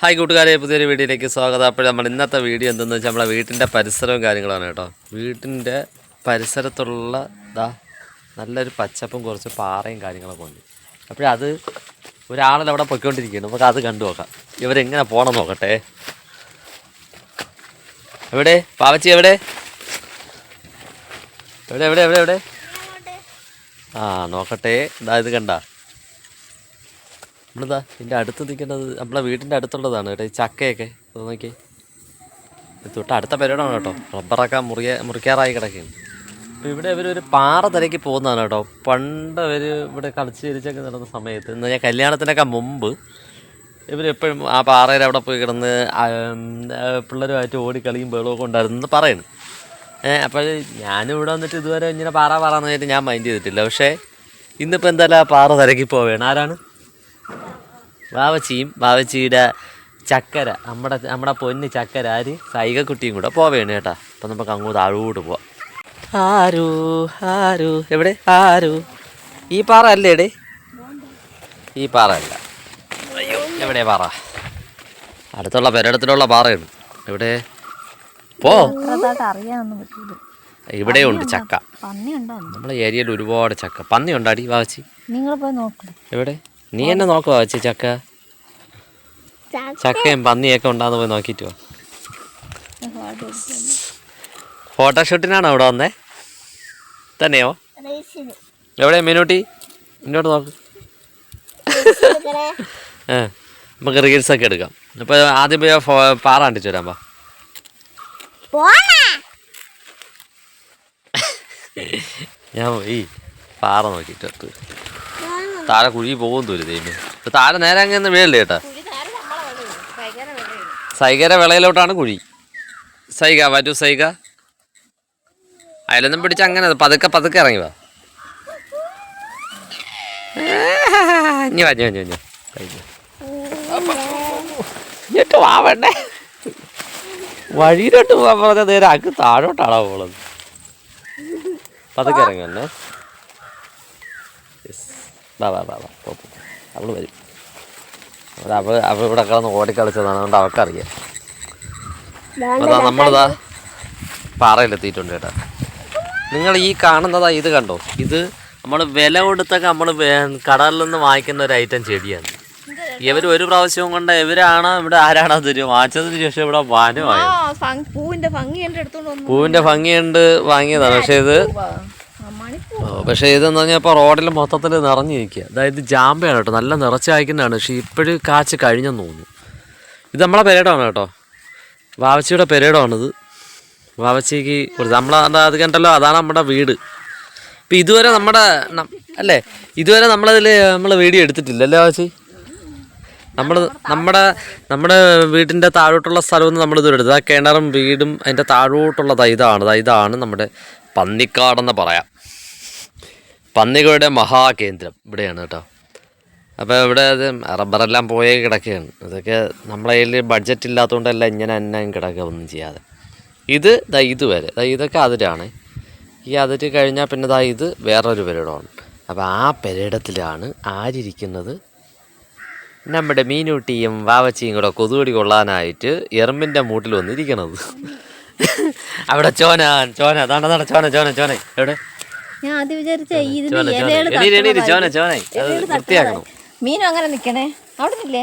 Hi കൂട്ടുകാരെ പുതിയൊരു വീഡിയോയിലേക്ക് സ്വാഗതം. അപ്പോൾ നമ്മൾ ഇന്നത്തെ വീഡിയോ എന്തെന്ന് വെച്ചാൽ നമ്മളെ വീട്ടിന്റെ പരിസരവും കാര്യങ്ങളാണ് കേട്ടോ. വീട്ടിന്റെ പരിസരത്തുള്ള ഇതാ നല്ലൊരു പച്ചപ്പും കുറച്ച് പാറയും കാര്യങ്ങളൊക്കെ ഉണ്ട്. അപ്പോഴത് ഒരാളിൽ അവിടെ പൊയ്ക്കൊണ്ടിരിക്കുകയാണ്. നമുക്ക് അത് കണ്ടു നോക്കാം. ഇവരെങ്ങനെ പോകണം നോക്കട്ടെ. എവിടെ? പാവച്ചി എവിടെ? എവിടെ എവിടെ എവിടെ എവിടെ? ആ നോക്കട്ടെ. ഇതാ ഇത് കണ്ട. നമ്മളിതാ ഇതിന്റെ അടുത്ത് നിൽക്കുന്നത് നമ്മളെ വീടിന്റെ അടുത്തുള്ളതാണ് കേട്ടോ ഈ ചക്കയൊക്കെ. നോക്കി. തൊട്ട് അടുത്ത പരിപാടിയാണ് കേട്ടോ. റബ്ബറൊക്കെ മുറിയ മുറിക്കാറായി കിടക്കുകയാണ്. അപ്പോൾ ഇവിടെ ഇവരൊരു പാറ തിരക്കി പോകുന്നതാണ് കേട്ടോ. പണ്ട് അവർ ഇവിടെ കളിച്ച് ചിരിച്ചൊക്കെ നടന്ന സമയത്ത് എന്ന് ഞാൻ കല്യാണത്തിനൊക്കെ മുമ്പ് ഇവരെപ്പോഴും ആ പാറയിൽ അവിടെ പോയി കിടന്ന് പിള്ളേരുമായിട്ട് ഓടി കളിയും ബേളൊക്കെ ഉണ്ടായിരുന്നു പറയുന്നു ഏഹ് അപ്പോൾ ഞാനും ഇവിടെ വന്നിട്ട് ഇതുവരെ ഇങ്ങനെ പാറ പാറാന്ന് വെച്ചിട്ട് ഞാൻ മൈൻഡ് ചെയ്തിട്ടില്ല. പക്ഷേ ഇന്നിപ്പോൾ എന്തായാലും ആ പാറ തിരക്കി പോവുകയാണ്. ആരാണ്? വാവച്ചിയും വാവച്ചിയുടെ ചക്കര നമ്മുടെ നമ്മുടെ പൊന്ന് ചക്കര ആര് സൈകക്കുട്ടിയും കൂടെ പോവേണ് കേട്ടാ. അപ്പം നമുക്ക് അങ്ങോട്ട് താഴോട്ട് പോവാം. ആരു ആരു എവിടെ? ആരു. ഈ പാറ അല്ലേ എടേ? ഈ പാറ അല്ല. അയ്യോ എവിടെ പാറ? അടുത്തുള്ള പെരടത്തിലുള്ള പാറയാണ്. എവിടെ? പോ. ഇവിടെ ഉണ്ട് ചക്ക. നമ്മളെ ഏരിയയിൽ ഒരുപാട് ചക്ക. പന്നി ഉണ്ടാടി വാവച്ചി? നിങ്ങൾ പോയി നോക്കണം എവിടെ? നീ എന്നെ നോക്കുവാ ചേച്ചി ചക്ക. ചക്കയും പന്നിയൊക്കെ ഉണ്ടാന്ന് പോയി നോക്കിയിട്ട് ഫോട്ടോഷൂട്ടിനാണോ ഇവിടെ വന്നേ? തന്നെയോ? എവിടെയാ മീനൂട്ടി? ഇങ്ങോട്ട് നോക്ക്. നമുക്ക് റീൽസ് ഒക്കെ എടുക്കാം. ഇപ്പൊ ആദ്യം പോയി പാറ കണ്ടിച്ചു വരാം വാ. ഞാൻ പോയി പാറ നോക്കിയിട്ട്. താഴെ കുഴി പോകും ദൈവം ഇപ്പൊ താഴെ നേരെ അങ്ങനെ വീഴല്ലേ ചേട്ടാ സൈകര വിളയിലോട്ടാണ് കുഴി. സൈക വരൂ സൈക അയലൊന്നും പിടിച്ച അങ്ങനെ പതുക്കെ പതുക്കെ ഇറങ്ങി വാ. ഇനി വാ ഞാൻ ഞാൻ ഇങ്ങോട്ട് വാവണ്ടേ വഴിയിലോട്ട് പോകാൻ പറഞ്ഞ നേരെ അക്ക് താഴോട്ടാണോ പോളത് പതുക്കെ ഇറങ്ങി വാ വാ വാ വാ. അവൾ വരും. അവൾ അവൾ ഇവിടെ കിടന്ന് ഓടിക്കളിച്ചതാണ്. അതുകൊണ്ട് അവൾക്കറിയാം. അതാ നമ്മളിതാ പാറയിലെത്തിയിട്ടുണ്ട് കേട്ടോ. നിങ്ങൾ ഈ കാണുന്നതാ ഇത് കണ്ടോ? ഇത് നമ്മൾ വില കൊടുത്തൊക്കെ നമ്മൾ കടലിൽ നിന്ന് വാങ്ങിക്കുന്ന ഒരു ഐറ്റം ചെടിയാണ്. ഇവർ ഒരു പ്രാവശ്യവും കൊണ്ട് ഇവരാണ് ഇവിടെ ആരാണോ തരും വാങ്ങിച്ചതിന് ശേഷം ഇവിടെ വാനമായി? പൂവിന്റെ ഭംഗി പൂവിന്റെ ഭംഗിയുണ്ട് വാങ്ങിയതാണ് പക്ഷെ ഇത് പക്ഷേ ഇതെന്ന് പറഞ്ഞാൽ ഇപ്പോൾ റോഡിൽ മൊത്തത്തിൽ നിറഞ്ഞിരിക്കുക അതായത് ജാമ്പയാണ് കേട്ടോ. നല്ല നിറച്ച് കായ്ക്കുന്നതാണ്. പക്ഷേ ഇപ്പോഴും കാച്ച് കഴിഞ്ഞെന്ന് തോന്നുന്നു. ഇത് നമ്മളെ പെരേഡാണ് കേട്ടോ. വാവച്ചിയുടെ പെരേഡാണിത് വാവച്ചിക്ക് കുറച്ച് നമ്മളെ അത് കണ്ടല്ലോ? അതാണ് നമ്മുടെ വീട്. ഇപ്പം ഇതുവരെ നമ്മുടെ അല്ലേ? ഇതുവരെ നമ്മളതിൽ നമ്മൾ വീഡിയോ എടുത്തിട്ടില്ല അല്ലേ വാവച്ചി? നമ്മൾ നമ്മുടെ നമ്മുടെ വീടിന്റെ താഴോട്ടുള്ള സ്ഥലമൊന്നും നമ്മൾ ഇതുവരെ എടുത്തത് ആ കിണറും വീടും അതിന്റെ താഴോട്ടുള്ള ഇതാണ്. ഇതാണ് നമ്മുടെ പന്നിക്കാടെന്ന് പറയാം. പന്നികളുടെ മഹാകേന്ദ്രം ഇവിടെയാണ് കേട്ടോ. അപ്പോൾ ഇവിടെ അത് റബ്ബറെല്ലാം പോയേ കിടക്കുകയാണ്. അതൊക്കെ നമ്മളെ കയ്യിൽ ബഡ്ജറ്റ് ഇല്ലാത്തതുകൊണ്ടല്ല ഇങ്ങനെ തന്നെ കിടക്കുക ഒന്നും ചെയ്യാതെ. ഇത് ദാ ഇതുവരെ ദാ ഇതൊക്കെ അതിരാണ്. ഈ അതിര് കഴിഞ്ഞാൽ പിന്നെ ദാ ഇത് വേറൊരു പെരിടമാണ്. അപ്പോൾ ആ പെരിടത്തിലാണ് ആരിരിക്കുന്നത്? നമ്മുടെ മീനൂട്ടിയും വാവച്ചിയും കൂടെ കൊതുകടി കൊള്ളാനായിട്ട് എറുമ്പിന്റെ മൂട്ടിൽ വന്നിരിക്കണത്. അവിടെ ചോനാൻ ചോന അതാണ് അതാണ് ചോന ചോന ചോന എവിടെ? ഞാൻ ആദ്യം വിചാരിച്ച ഇതിന് മീനും അങ്ങനെ നിക്കണേ. അവിടെ നിന്നില്ലേ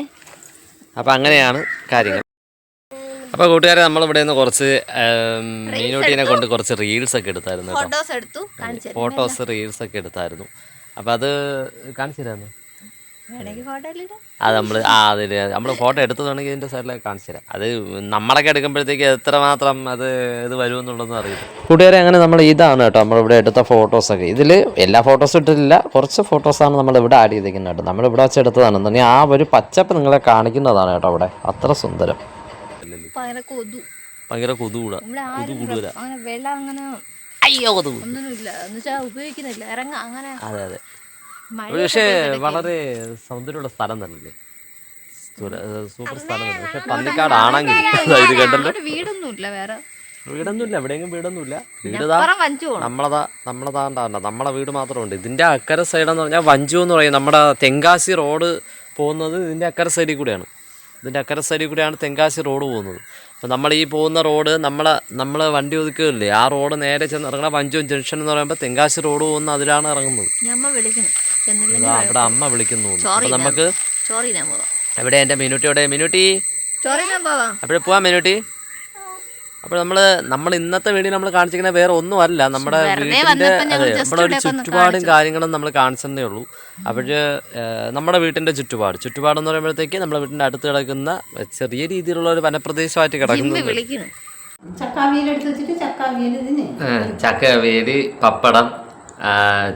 അപ്പം അങ്ങനെയാണ് കാര്യങ്ങൾ. അപ്പോൾ കൂട്ടുകാരെ നമ്മളിവിടെ നിന്ന് കുറച്ച് മീനൂട്ടീനെ കൊണ്ട് കുറച്ച് റീൽസ് ഒക്കെ എടുത്തായിരുന്നു ഫോട്ടോസ് റീൽസ് ഒക്കെ എടുത്തായിരുന്നു. അപ്പം അത് കാണിച്ചു തരാമെന്ന് അത് നമ്മൾ ആ അതിൽ നമ്മൾ ഫോട്ടോ എടുത്തതാണെങ്കിൽ ഇതിന്റെ സൈഡിൽ കാണിച്ചു തരാം. അത് നമ്മളൊക്കെ എടുക്കുമ്പോഴത്തേക്ക് എത്രമാത്രം അത് ഇത് വരുമെന്നുള്ളതെന്ന് അറിയില്ല. കൂട്ടുകാരെ അങ്ങനെ നമ്മൾ ഇതാണ് കേട്ടോ. നമ്മളിവിടെ എടുത്ത ഫോട്ടോസൊക്കെ ഇതിൽ എല്ലാ ഫോട്ടോസും ഇട്ടിട്ടില്ല. കുറച്ച് ഫോട്ടോസാണ് നമ്മൾ ഇവിടെ ആഡ് ചെയ്തിരിക്കുന്നത് കേട്ടോ. നമ്മളിവിടെ വെച്ച് എടുത്തതാണ്. തന്നെ ആ ഒരു പച്ചപ്പ് നിങ്ങളെ കാണിക്കുന്നതാണ് കേട്ടോ അവിടെ. അത്ര സുന്ദരം. കൊതു. ഭയങ്കര കൊതുകൂടാ. കൊതു ആരും കൂടുതലാ അങ്ങനെ വെള്ളം അങ്ങനെ അയ്യോ കൊതു ഉപയോഗിക്കുന്നില്ല. ഇറങ്ങ അങ്ങനെ. അതെ അതെ. പക്ഷേ വളരെ സൗന്ദര്യമുള്ള സ്ഥലം തന്നെയല്ലേ? സൂപ്പർ സ്ഥലം തന്നെ. പക്ഷെ പന്നിക്കാടാണെങ്കിൽ ഇത് കണ്ടല്ലോ. വീടൊന്നുമില്ല വേറെ. വീടൊന്നുമില്ല എവിടെയെങ്കിലും വീടൊന്നുമില്ല. വീടാ അപ്പുറം വഞ്ചു പോണം. നമ്മളതാ നമ്മളതാണ്ടാണ്ട നമ്മളെ വീട് മാത്രമുണ്ട്. ഇതിന്റെ അക്കരെ എന്ന് പറഞ്ഞാൽ വഞ്ചു എന്ന് പറയും. നമ്മുടെ തെങ്കാശി റോഡ് പോകുന്നത് ഇതിന്റെ അക്കര സൈഡിൽ കൂടെയാണ്. ഇതിന്റെ അക്കര സൈഡിൽ കൂടെയാണ് തെങ്കാശി റോഡ് പോകുന്നത്. അപ്പോൾ നമ്മൾ ഈ പോകുന്ന റോഡ് നമ്മളെ നമ്മൾ വണ്ടി ഒതുക്കുകയില്ലേ? ആ റോഡ് നേരെ ചെന്ന് ഇറങ്ങണ വഞ്ചു ജംഗ്ഷൻ എന്ന് പറയുമ്പോൾ തെങ്കാശി റോഡ് പോകുന്ന അതിലാണ് ഇറങ്ങുന്നത്. അവിടെ അമ്മ വിളിക്കുന്നു. അപ്പോൾ നമുക്ക് എവിടെ എന്റെ മിനുട്ടി എവിടെ? മിനുട്ടി? ചോറിനാൻ പോവാം. അപ്പോൾ പോവാം മിനുട്ടി. അപ്പോൾ നമ്മൾ നമ്മൾ ഇന്നത്തെ വീഡിയോ നമ്മൾ കാണിച്ചിരിക്കുന്ന വേറെ ഒന്നും അല്ല നമ്മുടെ വീടിന്റെ ഞങ്ങൾ അതെ നമ്മുടെ ഒരു ചുറ്റുപാടും കാര്യങ്ങളും നമ്മൾ കാണിച്ചതേ ഉള്ളൂ. അപ്പോൾ നമ്മുടെ വീട്ടിന്റെ ചുറ്റുപാട്. ചുറ്റുപാട് എന്ന് പറയുമ്പോഴത്തേക്ക് നമ്മുടെ വീട്ടിന്റെ അടുത്ത് കിടക്കുന്ന ചെറിയ രീതിയിലുള്ള ഒരു വനപ്രദേശമായിട്ട് കിടക്കുന്നത് ഇതിന്. പപ്പടം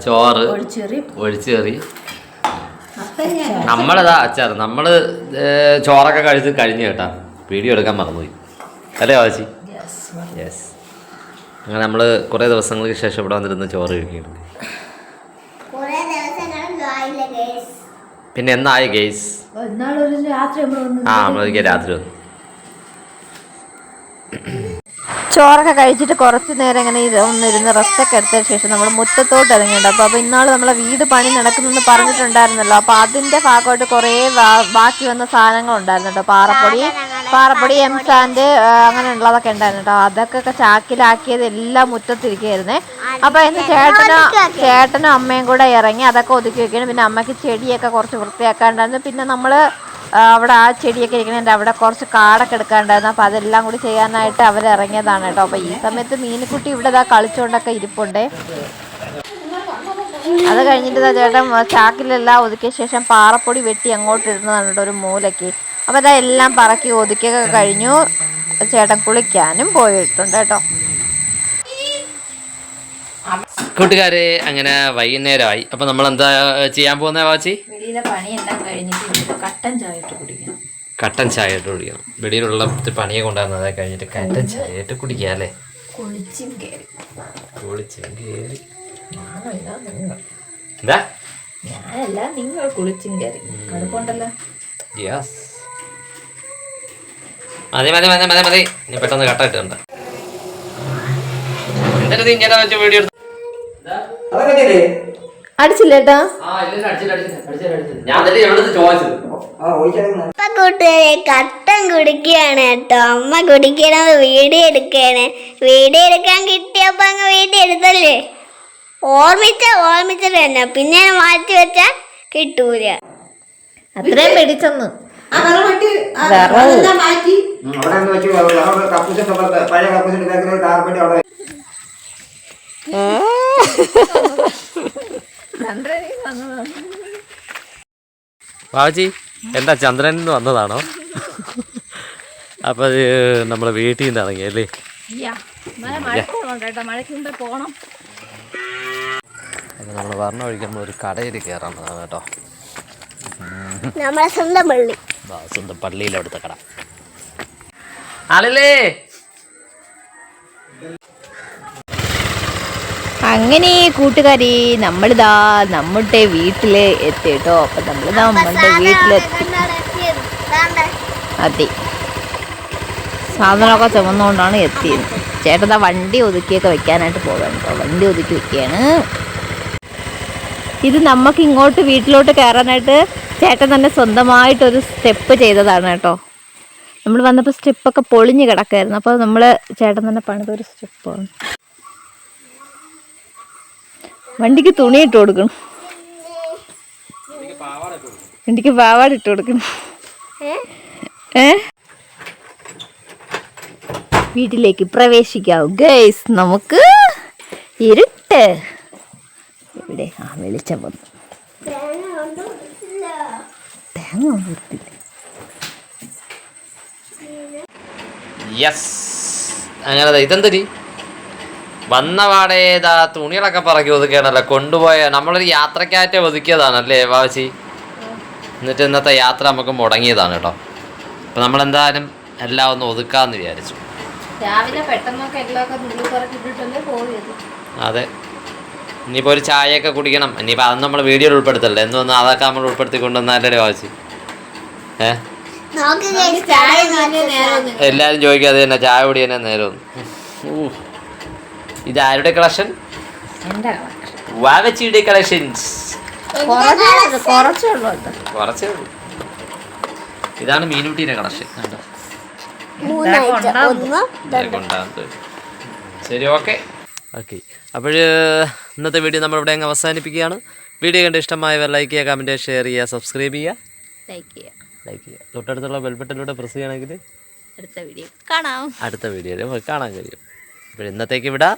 ചോറ് ഒഴിച്ചെറി. നമ്മളതാ അച്ചാർ നമ്മൾ ചോറൊക്കെ കഴിച്ച് കഴിഞ്ഞു കേട്ടാ. വീഡിയോ എടുക്കാൻ മറന്നുപോയി. അല്ലേ വാച്ചി യെസ് അങ്ങനെ നമ്മൾ കുറേ ദിവസങ്ങൾക്ക് ശേഷം ഇവിടെ വന്നിരുന്ന് ചോറ് കഴിക്കുകയാണ്. പിന്നെ എന്നായി ഗെയ്സ് ആ നമ്മളൊരിക്കൽ രാത്രി വന്നു. ചോറൊക്കെ കഴിച്ചിട്ട് കുറച്ച് നേരം ഇങ്ങനെ ഒന്നിരുന്ന് റെസ്റ്റൊക്കെ എടുത്തതിന് ശേഷം നമ്മൾ മുറ്റത്തോട്ട് ഇറങ്ങിയിട്ടുണ്ട്. അപ്പോൾ അപ്പോൾ ഇന്നാൾ നമ്മളെ വീട് പണി നടക്കുന്നെന്ന് പറഞ്ഞിട്ടുണ്ടായിരുന്നല്ലോ. അപ്പോൾ അതിന്റെ ഭാഗമായിട്ട് കുറേ ബാക്കി വന്ന സാധനങ്ങൾ ഉണ്ടായിരുന്നു കേട്ടോ. പാറപ്പൊടി പാറപ്പൊടി എം സാൻഡ് അങ്ങനെയുള്ളതൊക്കെ ഉണ്ടായിരുന്നു കേട്ടോ. അതൊക്കെ ചാക്കിലാക്കിയത് എല്ലാം മുറ്റത്തിരിക്കുകയായിരുന്നേ അപ്പോൾ ഇന്ന് ചേട്ടനും ചേട്ടനും അമ്മയും കൂടെ ഇറങ്ങി അതൊക്കെ ഒതുക്കി വെക്കണം പിന്നെ അമ്മയ്ക്ക് ചെടിയൊക്കെ കുറച്ച് വൃത്തിയാക്കാണ്ടായിരുന്നു പിന്നെ നമ്മൾ അവിടെ ആ ചെടിയൊക്കെ ഇരിക്കുന്നുണ്ട് അവിടെ കുറച്ച് കാടൊക്കെ എടുക്കാണ്ടായിരുന്നു അപ്പോൾ അതെല്ലാം കൂടി ചെയ്യാനായിട്ട് അവർ ഇറങ്ങിയതാണ് കേട്ടോ. അപ്പോൾ ഈ സമയത്ത് മീനുക്കുട്ടി ഇവിടെ ഇതാ കളിച്ചുകൊണ്ടൊക്കെ ഇരിപ്പുണ്ട്. അത് കഴിഞ്ഞിട്ട് ചേട്ടൻ ചാക്കിലെല്ലാം ഒതുക്കിയ ശേഷം പാറപ്പൊടി വെട്ടി അങ്ങോട്ട് ഇടുന്നതാണ് കേട്ടോ ഒരു മൂലയ്ക്ക്. അപ്പോൾ ഇതാ എല്ലാം പറക്കി ഒതുക്കിയൊക്കെ കഴിഞ്ഞു. ചേട്ടൻ കുളിക്കാനും പോയിട്ടുണ്ട് കേട്ടോ. കൂട്ടുകാരെ അങ്ങനെ വൈകുന്നേരമായി. അപ്പൊ നമ്മൾ എന്താ ചെയ്യാൻ പോകുന്ന വാച്ചി? വെളിയിലെ പണിയെല്ലാം കഴിഞ്ഞിട്ട് കട്ടൻ ചായ ഇട്ട് കുടിക്കണം. കട്ടൻ ചായ ഇട്ട് കുടിക്കണം. വെളിയിലുള്ള പണിയെ കൊണ്ടുവന്നത് കഴിഞ്ഞിട്ട് കട്ടൻ ചായ ഇട്ട് കുടിക്കുക അല്ലേ? കുളിച്ചും കയറി കുളിച്ചും നിങ്ങൾ എന്താ? ഞാനല്ല നിങ്ങൾ കുളിച്ചും കയറി കടുപ്പുണ്ടല്ലോ യെസ് മതി മതി മതി മതി പെട്ടെന്ന് കട്ട ഇട്ടുണ്ട് എന്നിട്ട് നീ ഇങ്ങനെ വെച്ച് വീഡിയോ അടിച്ചില്ലേട്ടാ അപ്പ കൂട്ടുകാരെ കട്ടൻ കുടിക്കുകയാണ് കേട്ടോ. അമ്മ കുടിക്കണത് വീഡിയോ എടുക്കുകയാണ് വീഡിയോ എടുക്കാൻ കിട്ടിയപ്പോ അങ്ങ് വീഡിയോ എടുത്തല്ലേ ഓർമ്മിച്ച ഓർമ്മിച്ചിട്ട് തന്നെ. പിന്നെ മാറ്റി വെച്ചാ കിട്ടൂല. അത്രയും പിടിച്ചെന്ന്. മാറ്റി. ബാബുജി എന്താ ചന്ദ്രൻ നിന്ന് വന്നതാണോ? അപ്പൊ നമ്മളെ നമ്മൾ വീട്ടിൽ നിന്ന് ഇറങ്ങിയല്ലേ അപ്പൊ നമ്മൾ പറഞ്ഞ വഴിക്ക് നമ്മൾ ഒരു കടയിൽ കയറാവുന്നതാണ് കേട്ടോ. നമ്മളെ സ്വന്തം പള്ളി. സ്വന്തം പള്ളിയിലെ അവിടുത്തെ കട. ആളില്ലേ? അങ്ങനെ കൂട്ടുകാരി നമ്മളിതാ നമ്മുടെ വീട്ടിൽ എത്തിട്ടോ അപ്പൊ നമ്മളിതാ നമ്മളുടെ വീട്ടിലെത്തി അതെ. സാധനമൊക്കെ ചുമന്നുകൊണ്ടാണ് എത്തിയത്. ചേട്ടൻ വണ്ടി ഒതുക്കിയൊക്കെ വെക്കാനായിട്ട് പോകാൻ കേട്ടോ. വണ്ടി ഒതുക്കി വെക്കുകയാണ്. ഇത് നമുക്ക് ഇങ്ങോട്ട് വീട്ടിലോട്ട് കയറാനായിട്ട് ചേട്ടൻ തന്നെ സ്വന്തമായിട്ടൊരു സ്റ്റെപ്പ് ചെയ്തതാണ് കേട്ടോ. നമ്മൾ വന്നപ്പോൾ സ്റ്റെപ്പൊക്കെ പൊളിഞ്ഞ് കിടക്കായിരുന്നു. അപ്പോൾ നമ്മൾ ചേട്ടൻ തന്നെ പണിതൊരു സ്റ്റെപ്പാണ്. വണ്ടിക്ക് തുണി ഇട്ട് കൊടുക്കണം. വണ്ടിക്ക് പാവാട ഇട്ട് കൊടുക്കണം. ഏ? വീട്ടിലേക്ക് പ്രവേശിക്കാവും. ഗൈസ് നമുക്ക് ഇരുട്ട്. ഇവിടെ ആ വെളിച്ചം വന്നു. തേങ്ങ യെസ് അങ്ങനെ ഇതെന്തരി വന്ന പാടേ തുണികളൊക്കെ പറക്കി ഒതുക്കിയാണല്ലോ കൊണ്ടുപോയ നമ്മളൊരു യാത്രക്കാറ്റ് ഒതുക്കിയതാണല്ലേ വാവച്ചി? എന്നിട്ട് ഇന്നത്തെ യാത്ര നമുക്ക് മുടങ്ങിയതാണ് കേട്ടോ. അപ്പം നമ്മളെന്തായാലും എല്ലാം ഒന്ന് ഒതുക്കാന്ന് വിചാരിച്ചു. രാവിലെ പെട്ടെന്നൊക്കെ അതെ. ഇനിയിപ്പോൾ ഒരു ചായയൊക്കെ കുടിക്കണം. ഇനിയിപ്പോൾ അത് നമ്മൾ വീഡിയോയിൽ ഉൾപ്പെടുത്തല്ലേ? എന്ന് വന്നാൽ അതൊക്കെ നമ്മൾ ഉൾപ്പെടുത്തി കൊണ്ടുവന്നാലേ വാശി ഏ? നോക്ക് guys, ചായ എല്ലാവരും ചോദിക്കും അത് തന്നെ ചായ കുടി തന്നെ നേരം ഇത് ആരുടെ കളക്ഷൻ. വാവച്ചിയുടെ കളക്ഷൻസ്. കുറച്ചേ ഉള്ളൂ ഇതാണ് മീനുട്ടിയുടെ കളക്ഷൻ. കണ്ടോ. ശരി ഓക്കെ. ഓക്കെ. അപ്പോൾ ഇന്നത്തെ വീഡിയോ നമ്മൾ ഇവിടെ അങ്ങ് അവസാനിപ്പിക്കുകയാണ്. വീഡിയോ കണ്ട് ഇഷ്ടമായവർ ലൈക്ക് ചെയ്യുക കമന്റ് ഷെയർ ചെയ്യുക സബ്സ്ക്രൈബ് ചെയ്യുക. ലൈക്ക് ചെയ്യുക. ലൈക്ക് ചെയ്യുക. തൊട്ടടുത്തുള്ള ബെൽബട്ടനിലൂടെ പ്രസ് ചെയ്യുകയാണെങ്കിൽ അടുത്ത വീഡിയോ കാണാം. അടുത്ത വീഡിയോയിൽ കാണാൻ കഴിയും. അപ്പോൾ ഇന്നത്തേക്ക് വിടാം.